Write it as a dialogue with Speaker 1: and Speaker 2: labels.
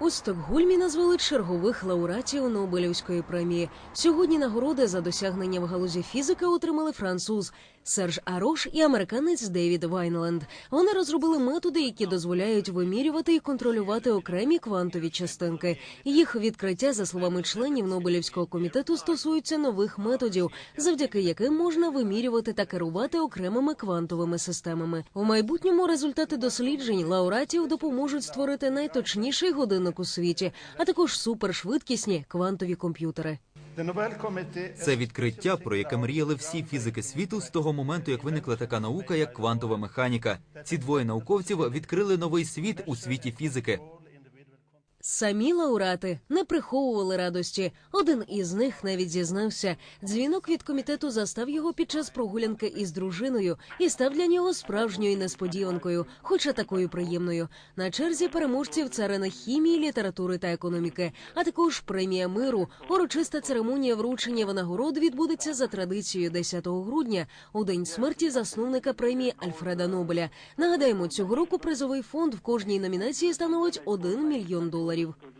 Speaker 1: У Стокгольмі назвали чергових лауреатів Нобелівської премії. Сьогодні нагороди за досягнення в галузі фізики отримали француз Серж Арош і американець Девід Вайнленд. Вони розробили методи, які дозволяють вимірювати і контролювати окремі квантові частинки. Їх відкриття, за словами членів Нобелівського комітету, стосуються нових методів, завдяки яким можна вимірювати та керувати окремими квантовими системами. У майбутньому результати досліджень лауреатів допоможуть створити найточніший годинник у світі, а також супершвидкісні квантові комп'ютери.
Speaker 2: Це відкриття, про яке мріяли всі фізики світу з того моменту, як виникла така наука, як квантова механіка. Ці двоє науковців відкрили новий світ у світі фізики.
Speaker 1: Самі лауреати не приховували радості. Один із них навіть зізнався. Дзвінок від комітету застав його під час прогулянки із дружиною і став для нього справжньою несподіванкою, хоча такою приємною. На черзі переможців царини хімії, літератури та економіки, а також премія миру. Урочиста церемонія вручення винагород відбудеться за традицією 10 грудня, у день смерті засновника премії Альфреда Нобеля. Нагадаємо, цього року призовий фонд в кожній номінації становить 1 мільйон доларів. Oui.